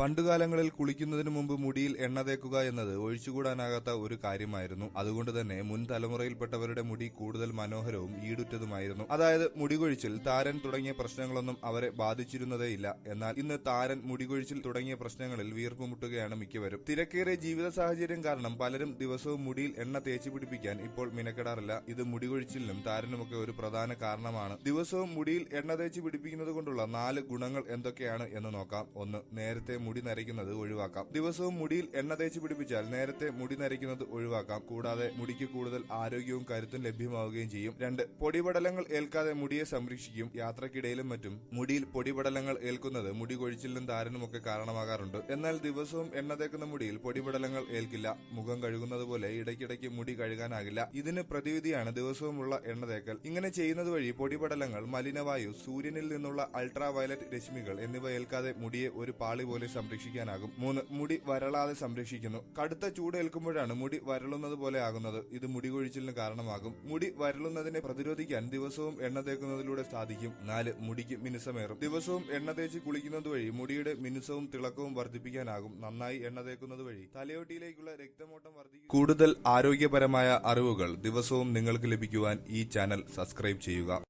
പണ്ടുകാലങ്ങളിൽ കുളിക്കുന്നതിന് മുമ്പ് മുടിയിൽ എണ്ണ തേക്കുക എന്നത് ഒഴിച്ചുകൂടാനാകാത്ത ഒരു കാര്യമായിരുന്നു. അതുകൊണ്ട് തന്നെ മുൻ തലമുറയിൽപ്പെട്ടവരുടെ മുടി കൂടുതൽ മനോഹരവും ഈടുറ്റതുമായിരുന്നു. അതായത് മുടികൊഴിച്ചിൽ താരൻ തുടങ്ങിയ പ്രശ്നങ്ങളൊന്നും അവരെ ബാധിച്ചിരുന്നതേയില്ല. എന്നാൽ ഇന്ന് താരൻ മുടികൊഴിച്ചിൽ തുടങ്ങിയ പ്രശ്നങ്ങളിൽ വീർപ്പുമുട്ടുകയാണ് മിക്കവരും. തിരക്കേറിയ ജീവിത സാഹചര്യം കാരണം പലരും ദിവസവും മുടിയിൽ എണ്ണ തേച്ച് പിടിപ്പിക്കാൻ ഇപ്പോൾ മിനക്കെടാറില്ല. ഇത് മുടികൊഴിച്ചിലിനും താരനുമൊക്കെ ഒരു പ്രധാന കാരണമാണ്. ദിവസവും മുടിയിൽ എണ്ണ തേച്ച് പിടിപ്പിക്കുന്നത് കൊണ്ടുള്ള നാല് ഗുണങ്ങൾ എന്തൊക്കെയാണ് എന്ന് നോക്കാം. ഒന്ന് നേരത്തെ മുടി നരയ്ക്കുന്നത് ഒഴിവാക്കാം. ദിവസവും മുടിയിൽ എണ്ണ തേച്ച് പിടിപ്പിച്ചാൽ നേരത്തെ മുടി നരയ്ക്കുന്നത് ഒഴിവാക്കാം. കൂടാതെ മുടിക്ക് കൂടുതൽ ആരോഗ്യവും കരുത്തും ലഭ്യമാവുകയും ചെയ്യും. രണ്ട് പൊടിപടലങ്ങൾ ഏൽക്കാതെ മുടിയെ സംരക്ഷിക്കും. യാത്രക്കിടയിലും മറ്റും മുടിയിൽ പൊടിപടലങ്ങൾ ഏൽക്കുന്നത് മുടി കൊഴിച്ചിലിനും താരനുമൊക്കെ കാരണമാകാറുണ്ട്. എന്നാൽ ദിവസവും എണ്ണ തേക്കുന്ന മുടിയിൽ പൊടിപടലങ്ങൾ ഏൽക്കില്ല. മുഖം കഴുകുന്നത് പോലെ ഇടയ്ക്കിടയ്ക്ക് മുടി കഴുകാനാകില്ല. ഇതിന് പ്രതിവിധിയാണ് ദിവസവുമുള്ള എണ്ണ തേക്കൽ. ഇങ്ങനെ ചെയ്യുന്നത് വഴി പൊടിപടലങ്ങൾ മലിനവായു സൂര്യനിൽ നിന്നുള്ള അൾട്രാ വയലറ്റ് രശ്മികൾ എന്നിവ ഏൽക്കാതെ മുടിയെ ഒരു പാളി പോലെ സംരക്ഷിക്കാനാകും. മൂന്ന് മുടി വരളാതെ സംരക്ഷിക്കുന്നു. കടുത്ത ചൂടേൽക്കുമ്പോഴാണ് മുടി വരളുന്നത് പോലെ ആകുന്നത്. ഇത് മുടി കൊഴിച്ചിലിന് കാരണമാകും. മുടി വരളുന്നതിനെ പ്രതിരോധിക്കാൻ ദിവസവും എണ്ണ തേക്കുന്നതിലൂടെ സാധിക്കും. നാല് മുടിക്ക് മിനുസമേറും. ദിവസവും എണ്ണ തേച്ച് കുളിക്കുന്നത് വഴി മുടിയുടെ മിനുസവും തിളക്കവും വർദ്ധിപ്പിക്കാനാകും. നന്നായി എണ്ണ തേക്കുന്നത് വഴി തലയോട്ടിയിലേക്കുള്ള രക്തമോട്ടം വർദ്ധിക്കും. കൂടുതൽ ആരോഗ്യപരമായ അറിവുകൾ ദിവസവും നിങ്ങൾക്ക് ലഭിക്കുവാൻ ഈ ചാനൽ സബ്സ്ക്രൈബ് ചെയ്യുക.